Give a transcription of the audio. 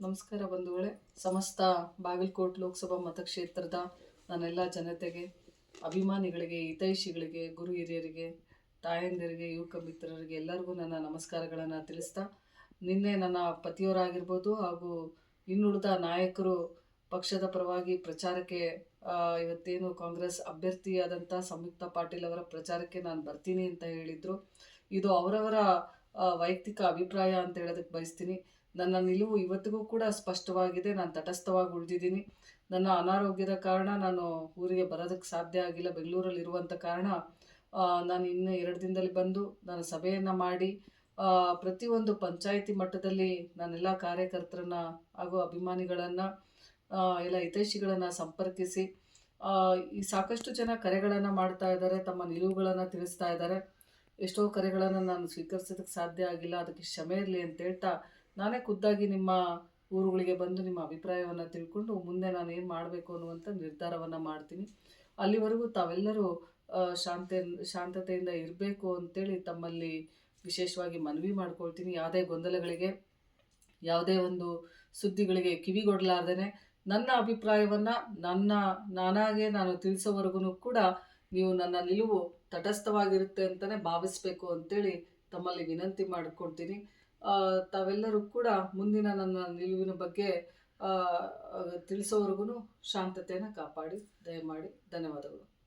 ನಮಸ್ಕಾರ ಬಂಧುಗಳೇ. ಸಮಸ್ತ ಬಾಗಲಕೋಟ್ ಲೋಕಸಭಾ ಮತಕ್ಷೇತ್ರದ ನನ್ನೆಲ್ಲ ಜನತೆಗೆ, ಅಭಿಮಾನಿಗಳಿಗೆ, ಹಿತೈಷಿಗಳಿಗೆ, ಗುರು ಹಿರಿಯರಿಗೆ, ತಾಯಂದಿರಿಗೆ, ಯುವಕ ಮಿತ್ರರಿಗೆ ಎಲ್ಲರಿಗೂ ನನ್ನ ನಮಸ್ಕಾರಗಳನ್ನು ತಿಳಿಸ್ತಾ, ನಿನ್ನೆ ನನ್ನ ಪತಿಯವರಾಗಿರ್ಬೋದು ಹಾಗೂ ಇನ್ನುಳಿದ ನಾಯಕರು ಪಕ್ಷದ ಪರವಾಗಿ ಪ್ರಚಾರಕ್ಕೆ ಇವತ್ತೇನು ಕಾಂಗ್ರೆಸ್ ಅಭ್ಯರ್ಥಿಯಾದಂಥ ಸಂಯುಕ್ತ ಪಾಟೀಲ್ ಅವರ ಪ್ರಚಾರಕ್ಕೆ ನಾನು ಬರ್ತೀನಿ ಅಂತ ಹೇಳಿದರು. ಇದು ಅವರವರ ವೈಯಕ್ತಿಕ ಅಭಿಪ್ರಾಯ ಅಂತ ಹೇಳೋದಕ್ಕೆ ಬಯಸ್ತೀನಿ. ನನ್ನ ನಿಲುವು ಇವತ್ತಿಗೂ ಕೂಡ ಸ್ಪಷ್ಟವಾಗಿದೆ. ನಾನು ತಟಸ್ಥವಾಗಿ ಉಳಿದಿದ್ದೀನಿ. ನನ್ನ ಅನಾರೋಗ್ಯದ ಕಾರಣ ನಾನು ಊರಿಗೆ ಬರೋದಕ್ಕೆ ಸಾಧ್ಯ ಆಗಿಲ್ಲ. ಬೆಂಗಳೂರಲ್ಲಿ ಇರುವಂಥ ಕಾರಣ ನಾನು ಇನ್ನು ಎರಡು ದಿನದಲ್ಲಿ ಬಂದು ನಾನು ಸಭೆಯನ್ನು ಮಾಡಿ ಪ್ರತಿಯೊಂದು ಪಂಚಾಯಿತಿ ಮಟ್ಟದಲ್ಲಿ ನಾನೆಲ್ಲ ಕಾರ್ಯಕರ್ತರನ್ನ ಹಾಗೂ ಅಭಿಮಾನಿಗಳನ್ನು ಎಲ್ಲ ಹಿತೈಷಿಗಳನ್ನು ಸಂಪರ್ಕಿಸಿ ಈ ಸಾಕಷ್ಟು ಜನ ಕರೆಗಳನ್ನು ಮಾಡ್ತಾ ಇದ್ದಾರೆ, ತಮ್ಮ ನಿಲುವುಗಳನ್ನು ತಿಳಿಸ್ತಾ ಇದ್ದಾರೆ. ಎಷ್ಟೋ ಕರೆಗಳನ್ನು ನಾನು ಸ್ವೀಕರಿಸೋದಕ್ಕೆ ಸಾಧ್ಯ ಆಗಿಲ್ಲ. ಅದಕ್ಕೆ ಕ್ಷಮೆ ಇರಲಿ ಅಂತ ಹೇಳ್ತಾ ನಾನೇ ಖುದ್ದಾಗಿ ನಿಮ್ಮ ಊರುಗಳಿಗೆ ಬಂದು ನಿಮ್ಮ ಅಭಿಪ್ರಾಯವನ್ನು ತಿಳ್ಕೊಂಡು ಮುಂದೆ ನಾನು ಏನು ಮಾಡಬೇಕು ಅನ್ನುವಂಥ ನಿರ್ಧಾರವನ್ನು ಮಾಡ್ತೀನಿ. ಅಲ್ಲಿವರೆಗೂ ತಾವೆಲ್ಲರೂ ಶಾಂತ, ಶಾಂತತೆಯಿಂದ ಇರಬೇಕು ಅಂತೇಳಿ ತಮ್ಮಲ್ಲಿ ವಿಶೇಷವಾಗಿ ಮನವಿ ಮಾಡ್ಕೊಳ್ತೀನಿ. ಯಾವುದೇ ಗೊಂದಲಗಳಿಗೆ, ಯಾವುದೇ ಒಂದು ಸುದ್ದಿಗಳಿಗೆ ಕಿವಿಗೊಡಲಾರ್ದೇ ನನ್ನ ಅಭಿಪ್ರಾಯವನ್ನು ನನ್ನ, ನಾನಾಗೆ ನಾನು ತಿಳಿಸೋವರೆಗೂ ಕೂಡ ನೀವು ನನ್ನ ನಿಲುವು ತಟಸ್ಥವಾಗಿರುತ್ತೆ ಅಂತಲೇ ಭಾವಿಸ್ಬೇಕು ಅಂತೇಳಿ ತಮ್ಮಲ್ಲಿ ವಿನಂತಿ ಮಾಡಿಕೊಡ್ತೀನಿ ತಾವೆಲ್ಲರೂ ಕೂಡ ಮುಂದಿನ ನನ್ನ ನಿಲುವಿನ ಬಗ್ಗೆ ತಿಳಿಸೋವರೆಗೂ ಶಾಂತತೆಯನ್ನು ಕಾಪಾಡಿ ದಯಮಾಡಿ ಧನ್ಯವಾದಗಳು.